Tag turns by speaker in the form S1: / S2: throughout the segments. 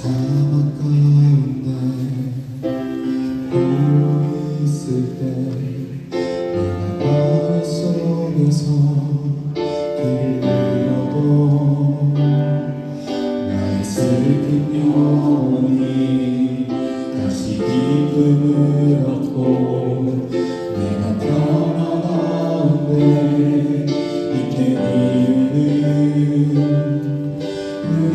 S1: 사막 가운데 울고 있을 때 내가 바위 속에서 길을 잃어도 나의 슬픈 영혼이 다시 기쁨을 얻고 내가 편안한데 이때 이유는 우리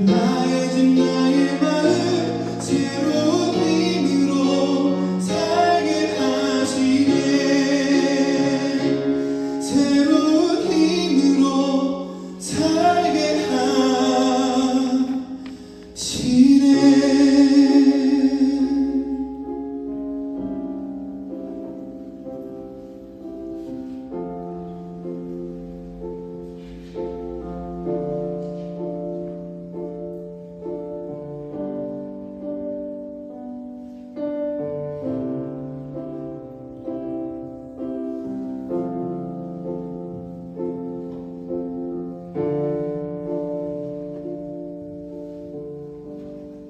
S1: My